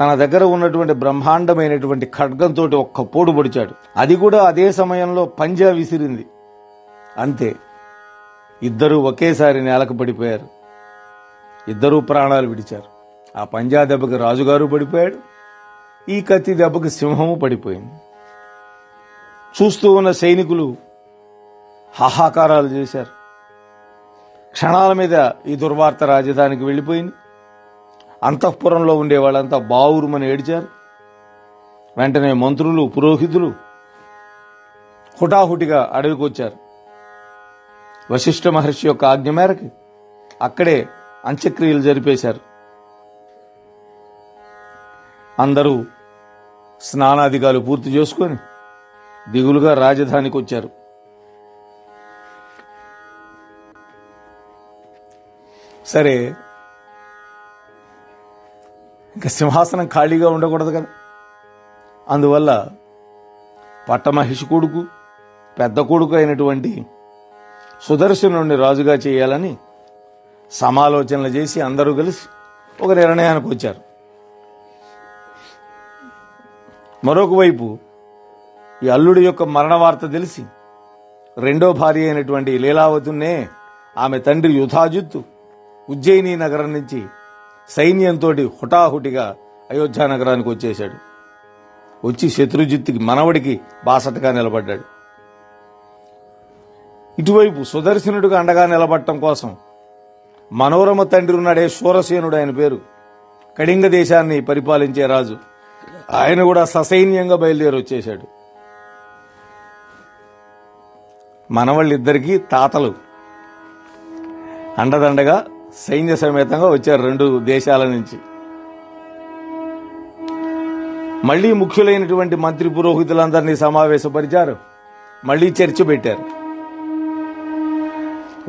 తన దగ్గర ఉన్నటువంటి బ్రహ్మాండమైనటువంటి ఖడ్గంతో ఒక్క పోటు పొడిచాడు. అది కూడా అదే సమయంలో పంజా విసిరింది. అంతే. ఇద్దరూ ఒకేసారి నేలకు పడిపోయారు. ఇద్దరూ ప్రాణాలు విడిచారు. ఆ పంజా దెబ్బకి రాజుగారు పడిపోయాడు. ఈ కత్తి దెబ్బకి సింహము పడిపోయింది. చూస్తూ ఉన్న సైనికులు హాహాకారాలు చేశారు. క్షణాల మీద ఈ దుర్వార్త రాజధానికి వెళ్ళిపోయింది. అంతఃపురంలో ఉండే వాళ్ళంతా బావురుమని ఏడిచారు. వెంటనే మంత్రులు పురోహితులు హుటాహుటిగా అడవికి వచ్చారు వశిష్ఠ మహర్షి యొక్క ఆజ్ఞ మేరకు అక్కడే అంత్యక్రియలు జరిపేశారు. అందరూ స్నానాధికాలు పూర్తి చేసుకొని దిగులుగా రాజధానికి వచ్చారు సరే ఇంకా సింహాసనం ఖాళీగా ఉండకూడదు కదా. అందువల్ల పట్టమహిషి కొడుకు పెద్ద కొడుకు అయినటువంటి సుదర్శనుడిని రాజుగా చేయాలని సమాలోచనలు చేసి అందరూ కలిసి ఒక నిర్ణయానికి వచ్చారు. మరొక వైపు ఈ అల్లుడి యొక్క మరణ వార్త తెలిసి రెండో భార్య అయినటువంటి లీలావతున్నే ఆమె తండ్రి యుధాజిత్తు ఉజ్జయిని నగరం నుంచి సైన్యంతో హుటాహుటిగా అయోధ్య నగరానికి వచ్చేశాడు. వచ్చి శత్రుజిత్తుకి మనవడికి బాసటగా నిలబడ్డాడు. ఇటువైపు సుదర్శనుడికి అండగా నిలబడటం కోసం మనోరమ తండ్రి ఉన్నాడే శూరసేనుడు ఆయన పేరు. కళింగ దేశాన్ని పరిపాలించే రాజు. ఆయన కూడా ససైన్యంగా బయలుదేరి వచ్చేశాడు. మనవాళ్ళిద్దరికీ తాతలు. అండదండగా సైన్య సమేతంగా వచ్చారు రెండు దేశాల నుంచి. మళ్ళీ ముఖ్యులైనటువంటి మంత్రి పురోహితులందరినీ సమావేశపరిచారు. మళ్ళీ చర్చ పెట్టారు.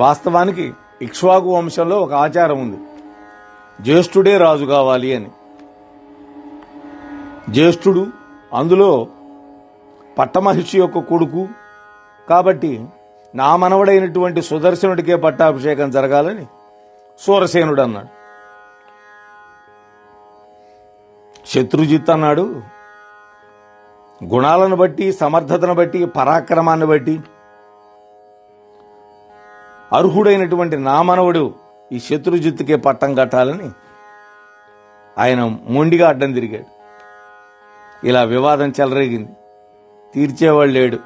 వాస్తవానికి ఇక్ష్వాకు వంశంలో ఒక ఆచారం ఉంది. జ్యేష్ఠుడే రాజు కావాలి అని. జ్యేష్ఠుడు అందులో పట్టమహిషి యొక్క కొడుకు. కాబట్టి నా మనవడైనటువంటి సుదర్శనుడికే పట్టాభిషేకం జరగాలని సూరసేనుడు అన్నాడు శత్రుజిత్ అన్నాడు గుణాలను బట్టి సమర్థతను బట్టి పరాక్రమాన్ని బట్టి. అర్హుడైనటువంటి నా మనవడు ఈ శత్రుజిత్తుకే పట్టం కట్టాలని ఆయన మొండిగా అడ్డం తిరిగాడు. ఇలా వివాదం చెలరేగింది. తీర్చేవాళ్ళు లేడు.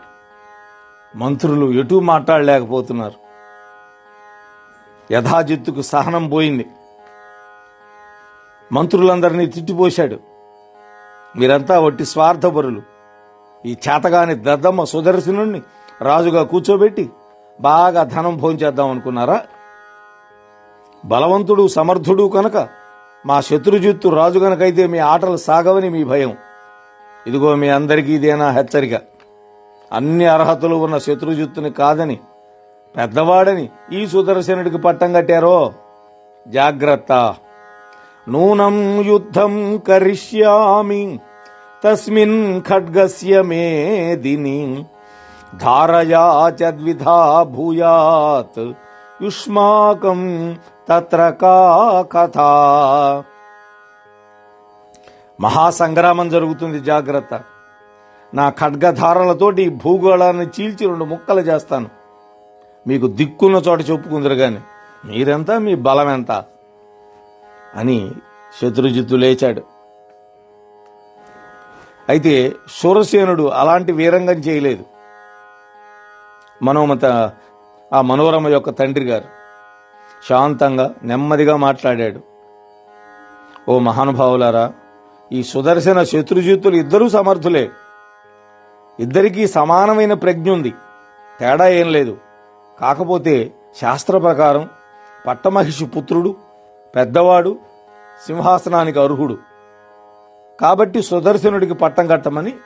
మంత్రులు ఎటూ మాట్లాడలేకపోతున్నారు. యథాజిత్తుకు సహనం పోయింది. మంత్రులందరినీ తిట్టిపోశాడు. మీరంతా వట్టి స్వార్థపరులు. ఈ చేతగాని దద్దమ్మ సుదర్శనుణ్ణి రాజుగా కూర్చోబెట్టి బాగా ధనం భోంచేద్దాం అనుకున్నారా? బలవంతుడు సమర్థుడు కనుక మా శత్రుజిత్తు రాజు కనుకైతే మీ ఆటలు సాగవని మీ భయం. ఇదిగో మీ అందరికీ ఇదేనా హెచ్చరిక. అన్ని అర్హతలు ఉన్న శత్రుజిత్తుని కాదని పెద్దవాడని ఈ సుదర్శనుడికి పట్టం కట్టారో? జాగ్రత్త. నూనం యుద్ధం కరిష్యామి తస్మిన్ ఖడ్గస్య మేదిని ధారయా చద్విధా భూయాత్ యుష్మాకం తత్ర కా కథ. మహాసంగ్రామం జరుగుతుంది జాగ్రత్త. నా ఖడ్గధారలతోటి భూగోళాన్ని చీల్చి రెండు ముక్కలు చేస్తాను. మీకు దిక్కున్న చోట చెప్పుకుందరు కానీ మీరెంత మీ బలం ఎంత? అని శత్రుజిత్తు లేచాడు. అయితే శూరసేనుడు అలాంటి వీరంగం చేయలేదు. మనోమత ఆ మనోరమ యొక్క తండ్రి గారు శాంతంగా నెమ్మదిగా మాట్లాడాడు. ఓ మహానుభావులారా ఈ సుదర్శన శత్రుజిత్తులు ఇద్దరూ సమర్థులే. ఇద్దరికీ సమానమైన ప్రజ్ఞ ఉంది. తేడా ఏం లేదు. కాకపోతే శాస్త్ర ప్రకారం పట్టమహిషి పుత్రుడు పెద్దవాడు సింహాసనానికి అర్హుడు. కాబట్టి సుదర్శనుడికి పట్టం కట్టమని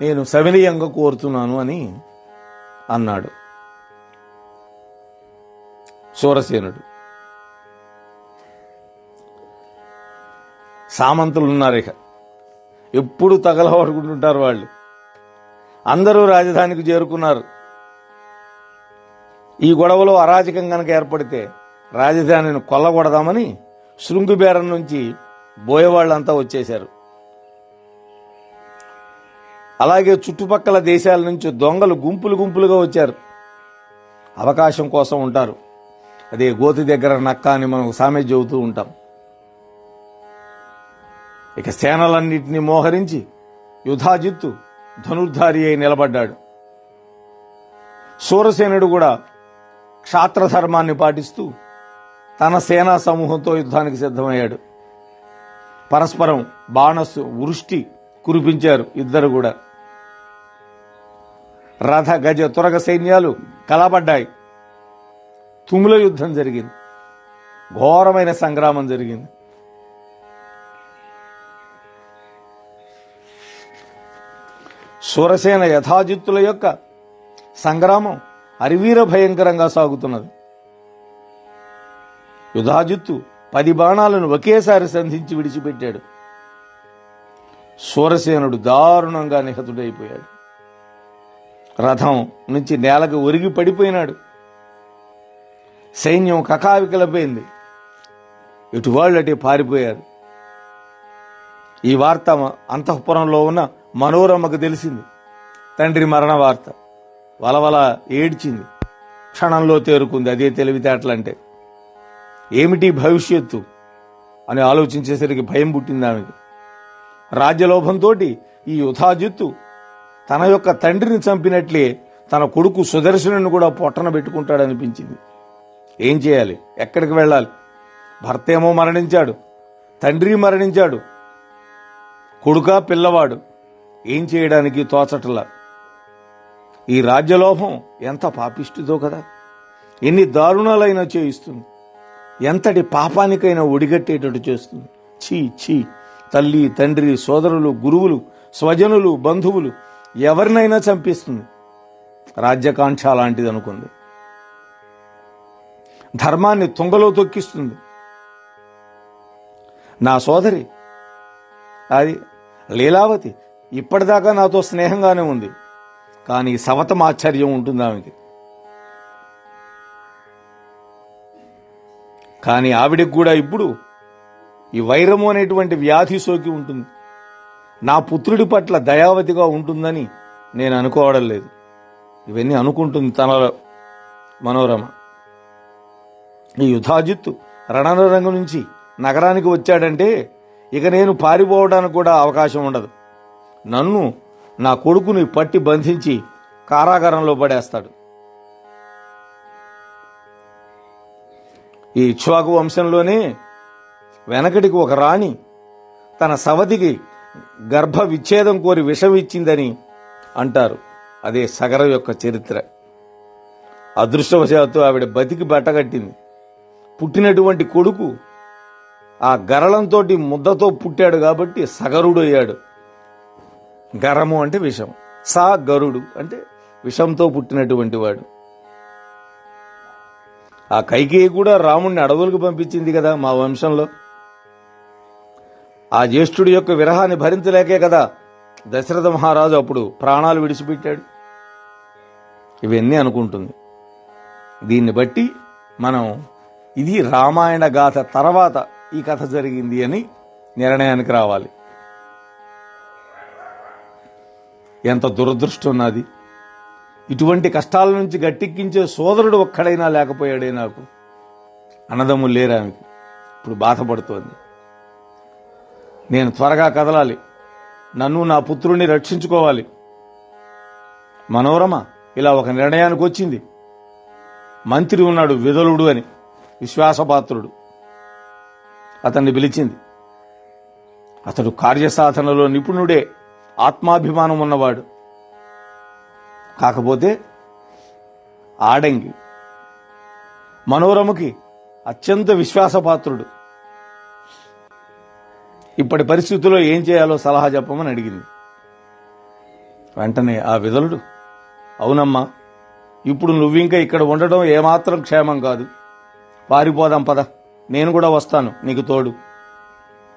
నేను సవినీయంగా కోరుతున్నాను అని అన్నాడు. సూరసేనుడు. సామంతులు ఉన్నారు ఇక. ఎప్పుడు తగలబడుకుంటుంటారు వాళ్ళు. అందరూ రాజధానికి చేరుకున్నారు. ఈ గొడవలో అరాజకం కనుక ఏర్పడితే రాజధానిని కొల్లగొడదామని శృంగుబేరం నుంచి బోయవాళ్ళంతా వచ్చేశారు. అలాగే చుట్టుపక్కల దేశాల నుంచి దొంగలు గుంపులు గుంపులుగా వచ్చారు. అవకాశం కోసం ఉంటారు. అదే గోతి దగ్గర నక్క అని మనం సామెత చెబుతూ ఉంటాం. ఇక సేనలన్నింటినీ మోహరించి యుధాజిత్తు ధనుర్ధారి అయి నిలబడ్డాడు. సూరసేనుడు కూడా క్షాత్రధర్మాన్ని పాటిస్తూ తన సేనా సమూహంతో యుద్ధానికి సిద్ధమయ్యాడు. పరస్పరం బాణస్సు వృష్టి కురిపించారు ఇద్దరు కూడా. రథ గజ తురగ సైన్యాలు కలబడ్డాయి. తుముల యుద్ధం జరిగింది. ఘోరమైన సంగ్రామం జరిగింది. సురసేన యథాజిత్తుల యొక్క సంగ్రామం అరివీర భయంకరంగా సాగుతున్నది. యుధాజిత్తు పది బాణాలను ఒకేసారి సంధించి విడిచిపెట్టాడు. సూరసేనుడు దారుణంగా నిహతుడైపోయాడు. రథం నుంచి నేలకు ఒరిగి పడిపోయినాడు. సైన్యం కకావికలపోయింది. ఇటు పారిపోయారు. ఈ వార్త అంతఃపురంలో ఉన్న మనోరమ్మకు తెలిసింది. తండ్రి మరణ వార్త వలవల ఏడ్చింది. క్షణంలో తేరుకుంది. అదే తెలివితేటలంటే. ఏమిటి భవిష్యత్తు? అని ఆలోచించేసరికి భయం పుట్టింది ఆమెకి. రాజ్యలోభంతో ఈ యుధాజిత్తు తన యొక్క తండ్రిని చంపినట్లే తన కొడుకు సుదర్శనుని కూడా పొట్టన పెట్టుకుంటాడనిపించింది. ఏం చేయాలి? ఎక్కడికి వెళ్ళాలి? భర్త ఏమో మరణించాడు. తండ్రి మరణించాడు. కొడుక పిల్లవాడు. ఏం చేయడానికి తోచటలా? ఈ రాజ్యలోభం ఎంత పాపిష్టిదో కదా. ఎన్ని దారుణాలైనా చేయిస్తుంది. ఎంతటి పాపానికైనా ఒడిగట్టేటట్టు చేస్తుంది. ఛీ ఛీ. తల్లి తండ్రి సోదరులు గురువులు స్వజనులు బంధువులు ఎవరినైనా చంపిస్తుంది. రాజ్యకాంక్ష లాంటిది అనుకుంది ధర్మాన్ని తుంగలో తొక్కిస్తుంది. నా సోదరి అది లీలావతి ఇప్పటిదాకా నాతో స్నేహంగానే ఉంది. కానీ సవతం ఆశ్చర్యం ఉంటుంది ఆమెకి కానీ ఆవిడకి కూడా ఇప్పుడు ఈ వైరము అనేటువంటి వ్యాధి సోకి ఉంటుంది. నా పుత్రుడి పట్ల దయావతిగా ఉంటుందని నేను అనుకోవడం లేదు. ఇవన్నీ అనుకుంటుంది తన మనోరమ. ఈ యుధాజిత్తు రణరంగం నుంచి నగరానికి వచ్చాడంటే ఇక నేను పారిపోవడానికి కూడా అవకాశం ఉండదు. నన్ను నా కొడుకుని పట్టి బంధించి కారాగారంలో పడేస్తాడు. ఈ ఇక్ష్వాకు వంశంలోనే వెనకటికి ఒక రాణి తన సవతికి గర్భ విచ్ఛేదం కోరి విషం ఇచ్చిందని అంటారు. అదే సగర యొక్క చరిత్ర. అదృష్టవశాత్తు ఆవిడ బతికి బట్టగట్టింది. పుట్టినటువంటి కొడుకు ఆ గరళంతోటి ముద్దతో పుట్టాడు కాబట్టి సగరుడయ్యాడు. గరము అంటే విషం. సా గరుడు అంటే విషంతో పుట్టినటువంటి వాడు. ఆ కైకేయి కూడా రాముణ్ణి అడవులకు పంపించింది కదా మా వంశంలో. ఆ జ్యేష్ఠుడి యొక్క విరహాన్ని భరించలేకే కదా దశరథ మహారాజు అప్పుడు ప్రాణాలు విడిచిపెట్టాడు. ఇవన్నీ అనుకుంటుంది. దీన్ని బట్టి మనం ఇది రామాయణ గాథ తర్వాత ఈ కథ జరిగింది అని నిర్ణయానికి రావాలి. ఎంత దురదృష్టం నాది. ఇటువంటి కష్టాల నుంచి గట్టెక్కించే సోదరుడు ఒక్కడైనా లేకపోయాడే నాకు. అన్నదమ్ములు లేరు ఆమెకి. ఇప్పుడు బాధపడుతోంది. నేను త్వరగా కదలాలి. నన్ను నా పుత్రుణ్ణి రక్షించుకోవాలి. మనోరమ ఇలా ఒక నిర్ణయానికి వచ్చింది. మంత్రి ఉన్నాడు విదలుడు అని విశ్వాసపాత్రుడు. అతన్ని పిలిచింది. అతడు కార్యసాధనలో నిపుణుడే. ఆత్మాభిమానం ఉన్నవాడు. కాకపోతే ఆడంగి మనోరమకి అత్యంత విశ్వాసపాత్రుడు. ఇప్పటి పరిస్థితుల్లో ఏం చేయాలో సలహా చెప్పమని అడిగింది. వెంటనే ఆ విధలుడు అవునమ్మా ఇప్పుడు నువ్వింకా ఇక్కడ ఉండడం ఏమాత్రం క్షేమం కాదు. పారిపోదాం పద. నేను కూడా వస్తాను నీకు తోడు.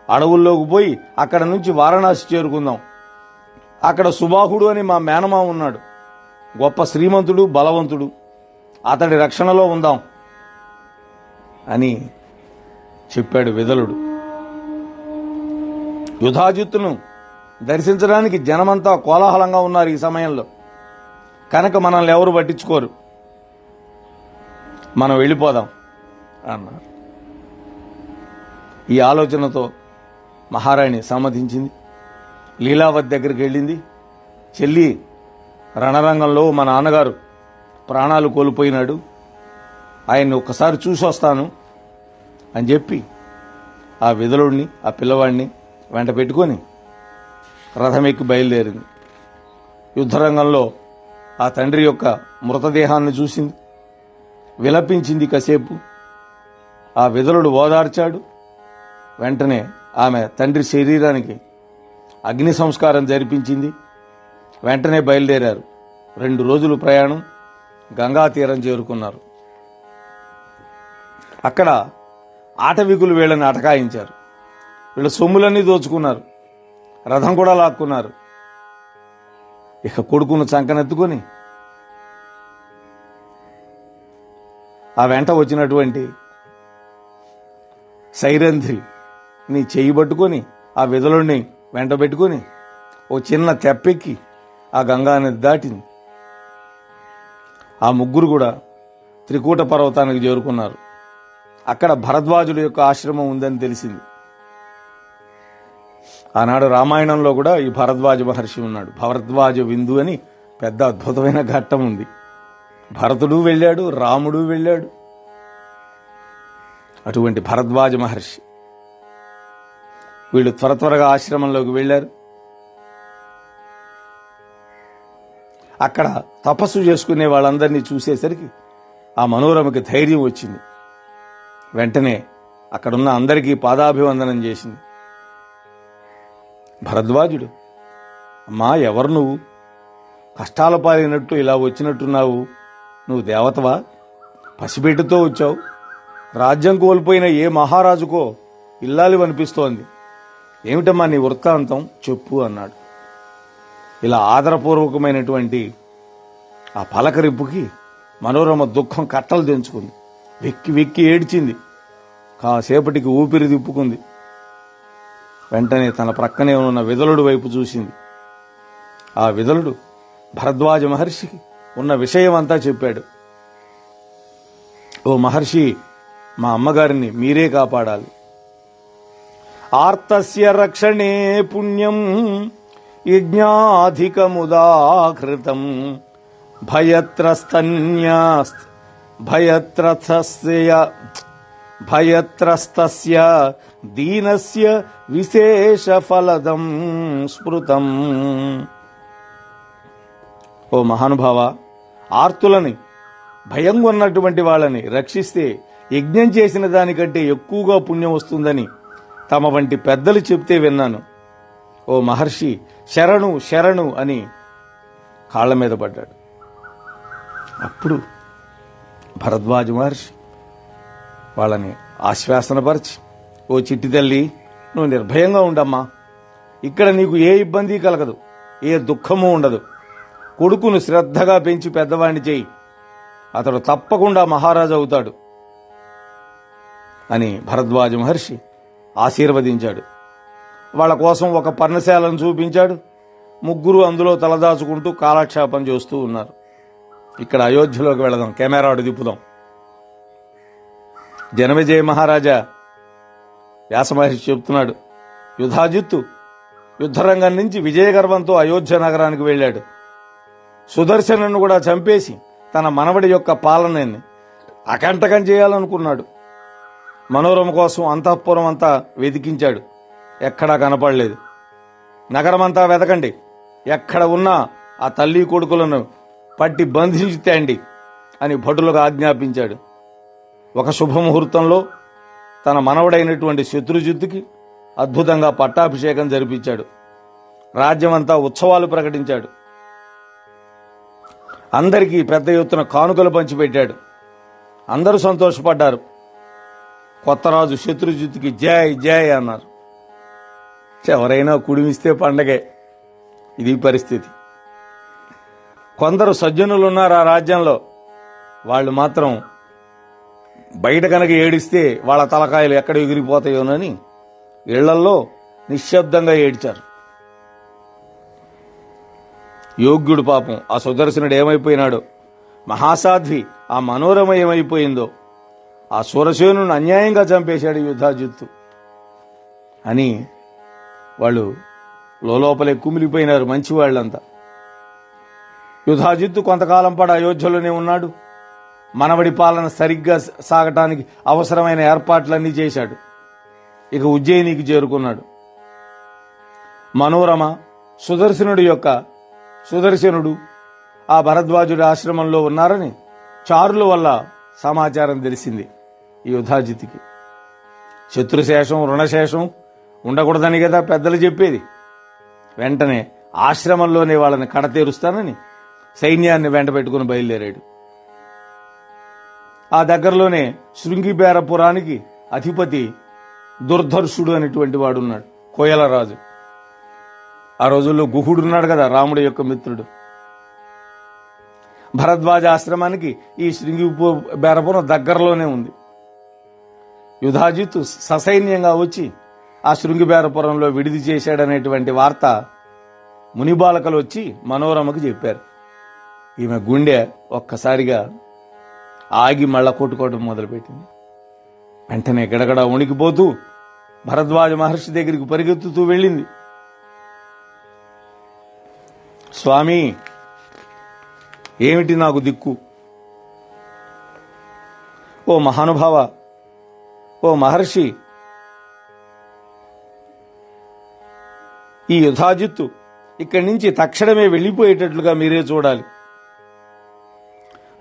అడవుల్లోకి పోయి అక్కడ నుంచి వారణాసి చేరుకుందాం. అక్కడ సుబాహుడు అని మా మేనమామ ఉన్నాడు. గొప్ప శ్రీమంతుడు బలవంతుడు. అతడి రక్షణలో ఉందాం అని చెప్పాడు విదలుడు. యుధాజిత్తును దర్శించడానికి జనమంతా కోలాహలంగా ఉన్నారు ఈ సమయంలో. కనుక మనల్ని ఎవరు పట్టించుకోరు. మనం వెళ్ళిపోదాం అన్నారు. ఈ ఆలోచనతో మహారాణి సమ్మతించింది. లీలావతి దగ్గరికి వెళ్ళింది. చెల్లి రణరంగంలో మా నాన్నగారు ప్రాణాలు కోల్పోయినాడు. ఆయన్ని ఒక్కసారి చూసి వస్తాను అని చెప్పి ఆ విధులుడిని ఆ పిల్లవాడిని వెంట పెట్టుకొని రథం ఎక్కి బయలుదేరింది. యుద్ధరంగంలో ఆ తండ్రి యొక్క మృతదేహాన్ని చూసింది. విలపించింది కాసేపు. ఆ విధులుడు ఓదార్చాడు. వెంటనే ఆమె తండ్రి శరీరానికి అగ్ని సంస్కారం జరిపించింది. వెంటనే బయలుదేరారు. రెండు రోజులు ప్రయాణం గంగా తీరం చేరుకున్నారు. అక్కడ ఆటవికులు వీళ్ళని అటకాయించారు. వీళ్ళ సొమ్ములన్నీ దోచుకున్నారు. రథం కూడా లాక్కున్నారు. ఇక కొడుకును చంకనెత్తుకొని ఆ వెంట వచ్చినటువంటి సైరంధ్రి నీ పట్టుకొని ఆ విధులని వెంట పెట్టుకొని ఓ చిన్న తెప్పెక్కి ఆ గంగా నది దాటింది. ఆ ముగ్గురు కూడా త్రికూట పర్వతానికి చేరుకున్నారు. అక్కడ భరద్వాజుల యొక్క ఆశ్రమం ఉందని తెలిసింది. ఆనాడు రామాయణంలో కూడా ఈ భరద్వాజ మహర్షి ఉన్నాడు. భరద్వాజ విందు అని పెద్ద అద్భుతమైన ఘట్టం ఉంది. భరతుడు వెళ్ళాడు రాముడు వెళ్ళాడు. అటువంటి భరద్వాజ మహర్షి వీళ్ళు త్వర త్వరగా ఆశ్రమంలోకి వెళ్ళారు. అక్కడ తపస్సు చేసుకునే వాళ్ళందరినీ చూసేసరికి ఆ మనోరమకి ధైర్యం వచ్చింది. వెంటనే అక్కడున్న అందరికీ పాదాభివందనం చేసింది. భరద్వాజుడు అమ్మా ఎవరు నువ్వు? కష్టాల పాలైనట్టు ఇలా వచ్చినట్టున్నావు. నువ్వు దేవతవా? పసిబిడ్డతో వచ్చావు. రాజ్యం కోల్పోయిన ఏ మహారాజుకో ఇల్లాలి అనిపిస్తోంది. ఏమిటమ్మా నీ వృత్తాంతం? చెప్పు అన్నాడు. ఇలా ఆదరపూర్వకమైనటువంటి ఆ పలకరింపుకి మనోరమ దుఃఖం కట్టలు తెంచుకుంది. వెక్కి వెక్కి ఏడ్చింది. కాసేపటికి ఊపిరి తిప్పుకుంది. వెంటనే తన ప్రక్కనే ఉన్న విదలుడు వైపు చూసింది. ఆ విదలుడు భరద్వాజ మహర్షికి ఉన్న విషయం అంతా చెప్పాడు. ఓ మహర్షి మా అమ్మగారిని మీరే కాపాడాలి. ఆర్తస్య రక్షణే పుణ్యం యజ్ఞాధికముదాహృతం భయత్రస్తన్యాస్ భయత్రస్య భయత్రస్తస్య దీనస్య విశేష ఫలదం స్మృతం. ఓ మహానుభావ ఆర్తులని భయం ఉన్నటువంటి వాళ్ళని రక్షిస్తే యజ్ఞం చేసిన దానికంటే ఎక్కువగా పుణ్యం వస్తుందని తమ వంటి పెద్దలు చెప్తే విన్నాను. ఓ మహర్షి శరణు శరణు అని కాళ్ళ మీద పడ్డాడు. అప్పుడు భరద్వాజ మహర్షి వాళ్ళని ఆశ్వాసనపరిచి. ఓ చిట్టి తల్లి నువ్వు నిర్భయంగా ఉండమ్మా. ఇక్కడ నీకు ఏ ఇబ్బంది కలగదు ఏ దుఃఖము ఉండదు. కొడుకును శ్రద్ధగా పెంచి పెద్దవాణ్ణి చేయి. అతడు తప్పకుండా మహారాజు అవుతాడు అని భరద్వాజ మహర్షి ఆశీర్వదించాడు. వాళ్ళ కోసం ఒక పర్ణశాలను చూపించాడు. ముగ్గురు అందులో తలదాచుకుంటూ కాలక్షేపం చేస్తూ ఉన్నారు. ఇక్కడ అయోధ్యలోకి వెళదాం. కెమెరా అడు తిప్పుదాం. జనవిజయ మహారాజా వ్యాసమహర్షి చెప్తున్నాడు యుధాజిత్తు యుద్ధరంగం నుంచి విజయగర్వంతో అయోధ్య నగరానికి వెళ్ళాడు. సుదర్శనను కూడా చంపేసి తన మనవడి యొక్క పాలనని అకంటకం చేయాలనుకున్నాడు. మనోరమ కోసం అంతఃపురం అంతా వెతికించాడు. ఎక్కడా కనపడలేదు. నగరమంతా వెతకండి. ఎక్కడ ఉన్నా ఆ తల్లి కొడుకులను పట్టి బంధించి తేండి అని భటులకు ఆజ్ఞాపించాడు. ఒక శుభముహూర్తంలో తన మనవడైనటువంటి శత్రుజిత్తుకి అద్భుతంగా పట్టాభిషేకం జరిపించాడు. రాజ్యమంతా ఉత్సవాలు ప్రకటించాడు. అందరికీ పెద్ద ఎత్తున కానుకలు పంచిపెట్టాడు. అందరూ సంతోషపడ్డారు. కొత్త రాజు శత్రుజిత్తుకి జై జై అన్నారు. ఎవరైనా కుడిమిస్తే పండగే. ఇది పరిస్థితి. కొందరు సజ్జనులు ఉన్నారు ఆ రాజ్యంలో. వాళ్ళు మాత్రం బయట కనుక ఏడిస్తే వాళ్ళ తలకాయలు ఎక్కడ ఎగిరిపోతాయోనని ఇళ్ళల్లో నిశ్శబ్దంగా ఏడ్చారు. యోగ్యుడు పాపం ఆ సుదర్శనుడు ఏమైపోయినాడో మహాసాధ్వి ఆ మనోరమ ఏమైపోయిందో ఆ సురసేనుని అన్యాయంగా చంపేశాడు యుద్ధాజిత్తు. అని వాళ్ళు లోపలే కుమిలిపోయినారు మంచి వాళ్ళంతా యుధాజిత్తు కొంతకాలం పాటు అయోధ్యలోనే ఉన్నాడు. మనవడి పాలన సరిగ్గా సాగటానికి అవసరమైన ఏర్పాట్లన్నీ చేశాడు. ఇక ఉజ్జయినికి చేరుకున్నాడు. మనోరమ సుదర్శనుడి యొక్క సుదర్శనుడు ఆ భరద్వాజుడి ఆశ్రమంలో ఉన్నారని చారుల వల్ల సమాచారం తెలిసింది. ఈ యుధాజిత్కి. శత్రుశేషం రుణశేషం ఉండకూడదని కదా పెద్దలు చెప్పేది. వెంటనే ఆశ్రమంలోనే వాళ్ళని కడతేరుస్తానని సైన్యాన్ని వెంట పెట్టుకుని బయలుదేరాడు. ఆ దగ్గరలోనే శృంగిబేరపురానికి అధిపతి దుర్ధర్షుడు అనేటువంటి వాడు ఉన్నాడు కోయలరాజు ఆ రోజుల్లో గుహుడు ఉన్నాడు కదా రాముడి యొక్క మిత్రుడు. భరద్వాజ ఆశ్రమానికి ఈ శృంగి బేరపురం దగ్గరలోనే ఉంది. యుధాజిత్ ససైన్యంగా వచ్చి ఆ శృంగిబేరపురంలో విడిది చేశాడనేటువంటి వార్త మునిబాలకలు వచ్చి మనోరమకు చెప్పారు. ఈమె గుండె ఒక్కసారిగా ఆగి మళ్ళా కొట్టుకోవడం మొదలుపెట్టింది. వెంటనే గడగడ ఉణికిపోతూ భరద్వాజ మహర్షి దగ్గరికి పరిగెత్తుతూ వెళ్ళింది. స్వామి ఏమిటి నాకు దిక్కు? ఓ మహానుభావ ఓ మహర్షి ఈ యుధాజిత్తు ఇక్కడి నుంచి తక్షణమే వెళ్ళిపోయేటట్లుగా మీరే చూడాలి.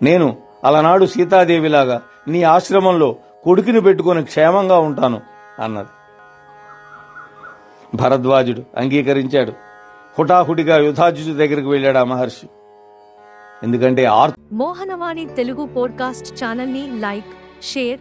నేను అలనాడు సీతాదేవిలాగా నీ ఆశ్రమంలో కొడుకుని పెట్టుకుని క్షేమంగా ఉంటాను అన్నది. భరద్వాజుడు అంగీకరించాడు. హుటాహుటిగా యుధాజిత్తు దగ్గరికి వెళ్ళాడు ఆ మహర్షి. ఎందుకంటే మోహనవాణి తెలుగు పోడ్కాస్ట్ ఛానల్ని లైక్ షేర్